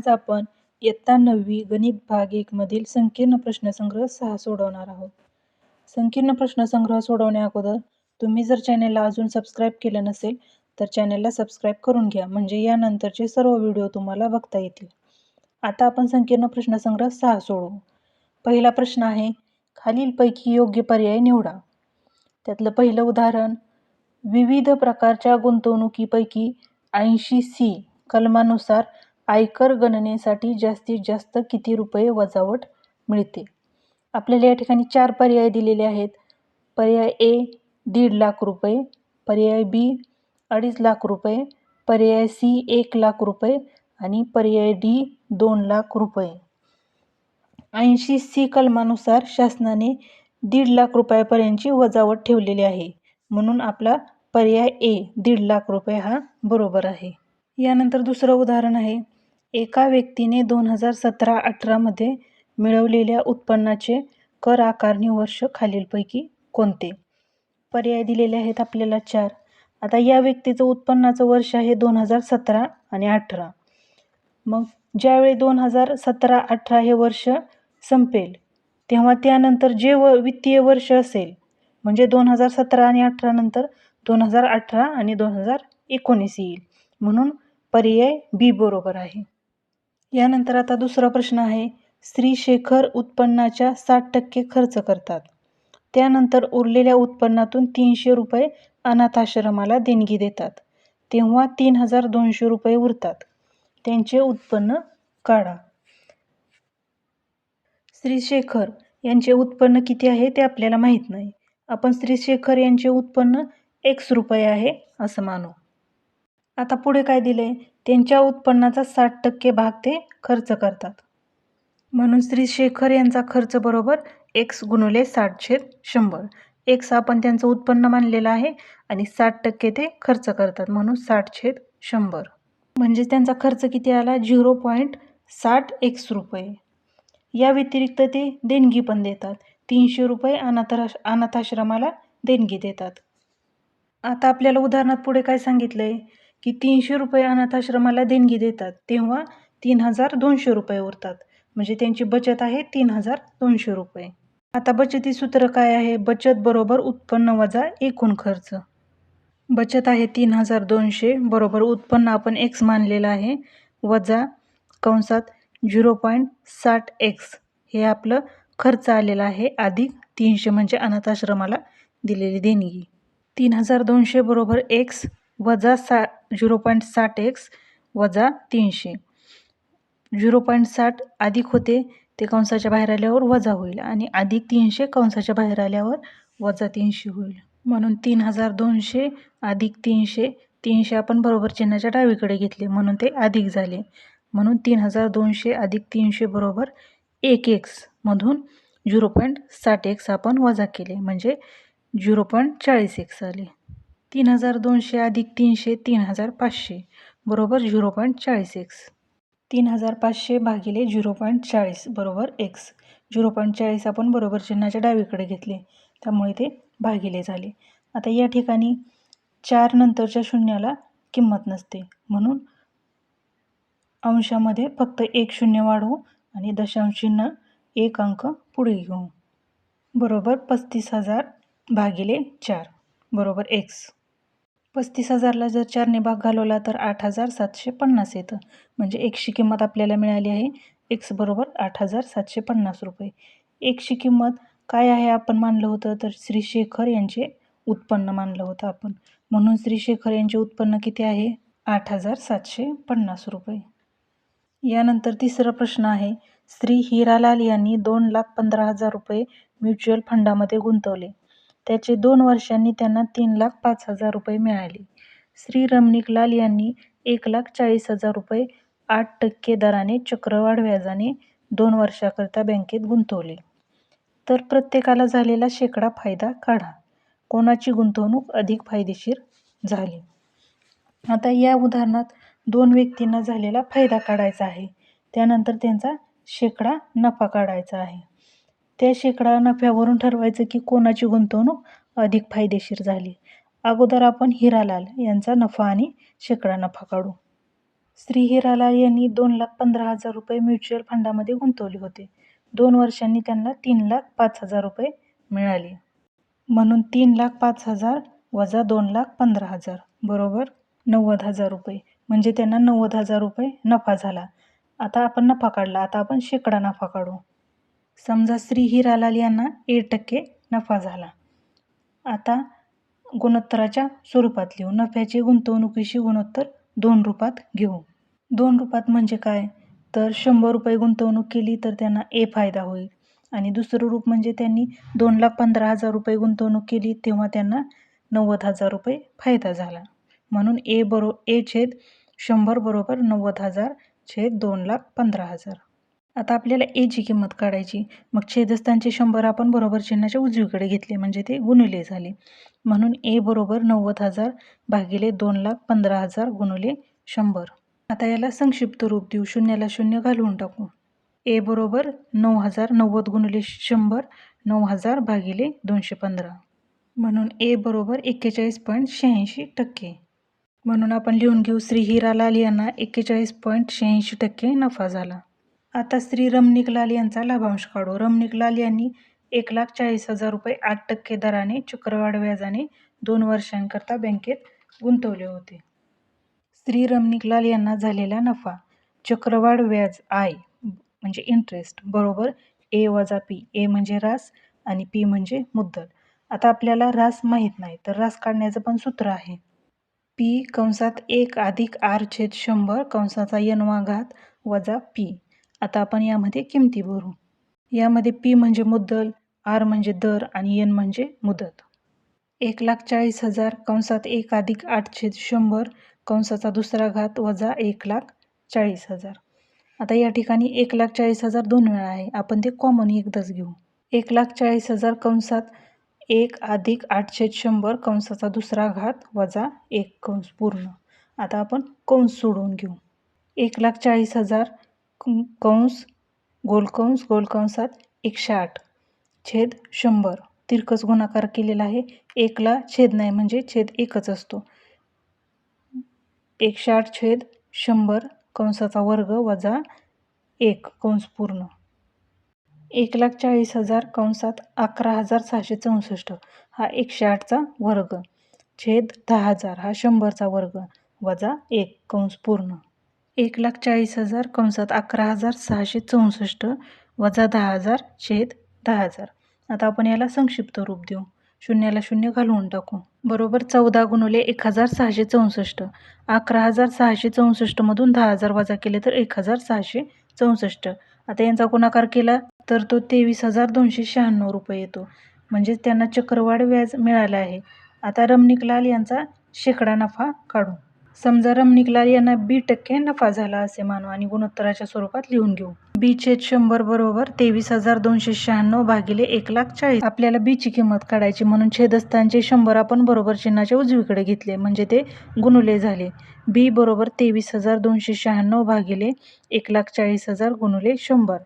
आज आपण इयत्ता नववी गणित भाग एक मधील संकीर्ण प्रश्नसंग्रह सहा सोडवणार आहोत. संकीर्ण प्रश्नसंग्रह सोडवण्या अगोदर तुम्ही जर चॅनेलला अजून सबस्क्राईब केलं नसेल तर चॅनेलला सबस्क्राईब करून घ्या म्हणजे यानंतरचे सर्व व्हिडिओ तुम्हाला बघता येतील. आता आपण संकीर्ण प्रश्नसंग्रह सहा सोडवू. पहिला प्रश्न आहे खालीलपैकी योग्य पर्याय निवडा. त्यातलं पहिलं उदाहरण विविध प्रकारच्या गुंतवणुकीपैकी ऐंशी सी कलमानुसार आयकर गणनेसाठी जास्तीत जास्त किती रुपये वजावट मिळते? आपल्याला या ठिकाणी चार पर्याय दिलेले आहेत. पर्याय ए दीड लाख रुपये. पर्याय बी अडीच लाख रुपये. पर्याय सी एक लाख रुपये. आणि पर्याय डी दोन लाख रुपये. ऐंशी सी कलमानुसार शासनाने दीड लाख रुपयापर्यंतची वजावट ठेवलेली आहे. म्हणून आपला पर्याय ए दीड लाख रुपये हा बरोबर आहे. यानंतर दुसरं उदाहरण आहे. एका व्यक्तीने दोन हजार सतरा अठरामध्ये मिळवलेल्या उत्पन्नाचे कर आकारणी वर्ष खालीलपैकी कोणते? पर्याय दिलेले आहेत आपल्याला चार. आता या व्यक्तीचं उत्पन्नाचं वर्ष आहे दोन हजार सतरा आणि अठरा. मग ज्यावेळी दोन हजार सतरा अठरा हे वर्ष संपेल तेव्हा त्यानंतर जे व वित्तीय वर्ष असेल म्हणजे दोन हजार सतरा आणि अठरा नंतर दोन हजार अठरा आणि दोन हजार एकोणीस येईल. म्हणून पर्याय बी बरोबर आहे. यानंतर आता दुसरा प्रश्न आहे स्त्री शेखर उत्पन्नाच्या साठ टक्के खर्च करतात. त्यानंतर उरलेल्या उत्पन्नातून तीनशे रुपये अनाथाश्रमाला देणगी देतात. तेव्हा तीन हजार दोनशे रुपये उरतात. त्यांचे उत्पन्न काढा. श्री शेखर यांचे उत्पन्न किती आहे ते आपल्याला माहीत नाही. आपण श्री शेखर यांचे उत्पन्न एक्स रुपये आहे असं मानू. आता पुढे काय दिले त्यांच्या उत्पन्नाचा साठ टक्के भाग ते खर्च करतात. म्हणून श्री शेखर यांचा खर्च बरोबर एक्स गुणुले साठ छेद शंभर. एक्स आपण त्यांचं उत्पन्न मानलेलं आहे आणि साठ टक्के ते खर्च करतात. म्हणून साठ छेद शंभर. म्हणजे त्यांचा खर्च किती आला? झिरो पॉईंट साठ एक्स रुपये. या व्यतिरिक्त ते देणगी पण देतात. तीनशे रुपये अनाथ अनाथाश्रमाला देणगी देतात. आता आपल्याला उदाहरणात पुढे काय सांगितलं आहे की तीनशे रुपये अनाथाश्रमाला देणगी देतात तेव्हा तीन हजार दोनशे रुपये उरतात. म्हणजे त्यांची बचत आहे तीन हजार दोनशे रुपये. आता बचती सूत्र काय आहे? बचत बरोबर उत्पन्न वजा एकूण खर्च. बचत आहे तीन हजार दोनशे बरोबर उत्पन्न आपण एक्स मानलेलं आहे. वजा कंसात झिरो पॉईंट साठ एक्स हे आपलं खर्च आलेला आहे अधिक तीनशे म्हणजे अनाथाश्रमाला दिलेली देणगी. तीन हजार दोनशे बरोबर एक्स वजा सा झिरो पॉईंट साठ एक्स वजा तीनशे. झिरो पॉईंट साठ अधिक होते ते कंसाच्या बाहेर आल्यावर वजा होईल आणि अधिक तीनशे कंसाच्या बाहेर आल्यावर वजा तीनशे होईल. म्हणून तीन हजार दोनशे अधिक तीनशे तीनशे आपण बरोबर चिन्हाच्या डावीकडे घेतले म्हणून ते अधिक झाले. म्हणून तीन हजार दोनशे अधिक तीनशे बरोबर एक एक्समधून झिरो पॉईंट साठ एक्स आपण वजा केले म्हणजे झिरो पॉईंट चाळीस एक्स आले. तीन हजार दोनशे अधिक तीनशे तीन हजार पाचशे. बरोबर झिरो पॉईंट चाळीस एक्स. तीन हजार पाचशे भागिले झिरो पॉईंट चाळीस बरोबर एक्स. झिरो पॉईंट चाळीस आपण बरोबर चिन्हाच्या डावीकडे घेतले. त्यामुळे ते भागिले झाले. आता या ठिकाणी चार नंतरच्या शून्याला किंमत नसते. म्हणून अंशामध्ये फक्त एक शून्य वाढवू आणि दशांश चिन्ह एक अंक पुढे घेऊ. बरोबर पस्तीस हजार भागिले चार बरोबर एक्स. पस्तीस हजारला जर चारने भाग घालवला तर आठ हजार सातशे पन्नास येतं. म्हणजे एकशी किंमत आपल्याला मिळाली आहे एक्स बरोबर आठ हजार सातशे पन्नास रुपये. एकशी किंमत काय आहे आपण मानलं होतं? तर श्री शेखर यांचे उत्पन्न मानलं होतं आपण. म्हणून श्री शेखर यांचे उत्पन्न किती आहे? आठ हजार सातशे पन्नास रुपये. यानंतर तिसरा प्रश्न आहे. श्री हिरालाल यांनी दोन लाख पंधरा हजार रुपये म्युच्युअल फंडामध्ये गुंतवले. त्याचे दोन वर्षांनी त्यांना तीन लाख पाच हजार रुपये मिळाले. श्री रमणिकलाल यांनी एक लाख चाळीस हजार रुपये आठ टक्के दराने चक्रवाढ व्याजाने दोन वर्षाकरता बँकेत गुंतवले. तर प्रत्येकाला झालेला शेकडा फायदा काढा. कोणाची गुंतवणूक अधिक फायदेशीर झाली? आता या उदाहरणात दोन व्यक्तींना झालेला फायदा काढायचा आहे. त्यानंतर त्यांचा शेकडा नफा काढायचा आहे. त्या शेकडा नफ्यावरून ठरवायचं की कोणाची गुंतवणूक अधिक फायदेशीर झाली? अगोदर आपण हिरालाल यांचा नफा आणि शेकडा नफा काढू. श्री हिरालाल यांनी दोन लाख पंधरा हजार रुपये म्युच्युअल फंडामध्ये गुंतवले होते. दोन वर्षांनी त्यांना तीन लाख पाच हजार रुपये मिळाले. म्हणून तीन लाख पाच हजार वजा दोन लाख पंधरा हजार बरोबर नव्वद हजार रुपये. म्हणजे त्यांना नव्वद हजार रुपये नफा झाला. आता आपण नफा काढला. आता आपण शेकडा नफा काढू. समजा श्री हिरालाल यांना एक टक्के नफा झाला. आता गुणोत्तराच्या स्वरूपात लिहू. नफ्याचे गुंतवणुकीशी गुणोत्तर दोन रूपात घेऊ. दोन रूपात म्हणजे काय? तर शंभर रुपये गुंतवणूक केली तर त्यांना ए फायदा होईल. आणि दुसरं रूप म्हणजे त्यांनी दोन लाख पंधरा हजार रुपये गुंतवणूक केली तेव्हा त्यांना नव्वद हजार रुपये फायदा झाला. म्हणून ए बरो ए छेद शंभर बरोबर नव्वद हजार छेद दोन लाख पंधरा हजार. आता आपल्याला एची किंमत काढायची. मग छेदस्थानचे शंभर आपण बरोबर चिन्हाच्या उजवीकडे घेतले म्हणजे ते गुणिले झाले. म्हणून ए बरोबर नव्वद हजार भागिले दोन लाख पंधरा हजार गुणिले शंभर. आता याला संक्षिप्त रूप देऊ. शून्याला शून्य घालवून टाकू. ए बरोबर नऊ हजार नव्वद गुणिले शंभर नऊ हजार भागिले दोनशे पंधरा. म्हणून ए बरोबर एक्केचाळीस पॉईंट शहाऐंशी टक्के. म्हणून आपण लिहून घेऊ. श्री हिरालाल यांना एक्केचाळीस पॉईंट शहाऐंशी टक्के नफा झाला. आता श्री रमणीक लाल यांचा लाभांश काढू. रमणीक लाल यांनी एक लाख चाळीस हजार रुपये आठ टक्के दराने चक्रवाढ व्याजाने दोन वर्षांकरता बँकेत गुंतवले होते. श्री रमणीक लाल यांना झालेला नफा चक्रवाढ व्याज आय म्हणजे इंटरेस्ट बरोबर ए वजा पी. ए म्हणजे रास आणि पी म्हणजे मुद्दल. आता आपल्याला रास माहीत नाही तर रास काढण्याचं पण सूत्र आहे. पी कंसात एक अधिक आर छेद शंभर कंसाचा यनवा घात वजा पी. आता आपण यामध्ये किमती भरू. यामध्ये पी म्हणजे मुद्दल आर म्हणजे दर आणि एन म्हणजे मुदत. एक लाख चाळीस हजार कंसात एक अधिक आठ छेद शंभर कंसाचा दुसरा घात वजा एक लाख चाळीस हजार. आता या ठिकाणी एक लाख चाळीस हजार दोन वेळा आहे. आपण ते कॉमन एकदाच घेऊ. एक लाख चाळीस हजार कंसात एक अधिक आठ छेद शंभर कंसाचा दुसरा घात वजा एक कंस पूर्ण. आता आपण कंस सोडून घेऊ. एक लाख चाळीस हजार कंस गोलकंस गोलकंसात एकशे आठ. छेद शंभर. तिरकस गुणाकार केलेला आहे. एकला छेद नाही म्हणजे छेद एकच असतो. एकशे आठ छेद शंभर कंसाचा वर्ग वजा एक. कंस पूर्ण. एक लाख चाळीस हजार कंसात अकरा हजार सहाशे चौसष्ट. हा एकशे आठचा वर्ग. छेद दहा हजार. हा शंभरचा वर्ग. वजा एक. कंस पूर्ण. एक लाख चाळीस हजार कंसात अकरा हजार सहाशे चौसष्ट वजा दहा हजार छेद दहा हजार. आता आपण याला संक्षिप्त रूप देऊ. शून्याला शून्य घालवून टाकू. बरोबर चौदा गुणुले एक हजार सहाशे चौसष्ट. अकरा हजार सहाशे चौसष्टमधून दहा हजार वजा केले तर एक हजार सहाशे चौसष्ट. आता यांचा गुणाकार केला तर तो तेवीस हजार दोनशे शहाण्णव रुपये येतो. म्हणजेच त्यांना चक्रवाढ व्याज मिळालं आहे. आता रमणिकलाल यांचा शेकडा नफा काढू. समजा रमणिकलाल यांना बी टक्के नफा झाला असे मानू आणि गुणोत्तराच्या स्वरूपात लिहून घेऊ. बी छेद शंभर बरोबर तेवीस हजार दोनशे शहाण्णव भागिले एक लाख चाळीस. आपल्याला बीची किंमत काढायची म्हणून छेदस्थानचे शंभर आपण बरोबर चिन्हाच्या उजवीकडे घेतले म्हणजे ते गुणुले झाले. बी बरोबर तेवीस हजार दोनशे शहाण्णव भागिले एक लाख चाळीस हजार गुणुले शंभर.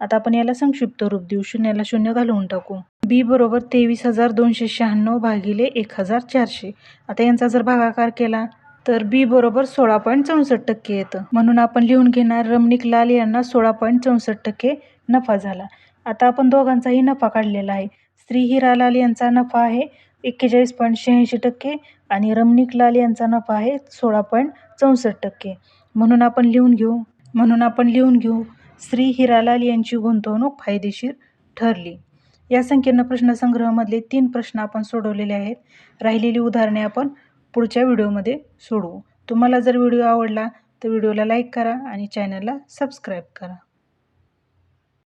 आता आपण याला संक्षिप्त रूप देऊ शून्याला शून्य घालवून टाकू. बी बरोबर तेवीस हजार दोनशे शहाण्णव भागिले एक हजार चारशे. आता यांचा जर भागाकार केला तर बी बरोबर सोळा पॉईंट चौसष्ट टक्के येतं. म्हणून आपण लिहून घेणार रमणिक लाल यांना सोळा पॉईंट चौसष्ट टक्के नफा झाला. आता आपण दोघांचाही नफा काढलेला आहे. श्री हिरालाल यांचा नफा आहे एक्केचाळीस पॉईंट शहाऐंशी टक्के आणि रमणिक लाल यांचा नफा आहे सोळा पॉईंट चौसष्ट टक्के. म्हणून आपण लिहून घेऊ. म्हणून आपण लिहून घेऊ. श्री हिरालाल यांची गुंतवणूक फायदेशीर ठरली. या संकीर्ण प्रश्नसंग्रहामधले तीन प्रश्न आपण सोडवलेले आहेत. राहिलेली उदाहरणे आपण पुढच्या व्हिडिओमध्ये सोडवू. तुम्हाला जर व्हिडिओ आवडला तर व्हिडिओला लाईक करा आणि चॅनलला सबस्क्राईब करा.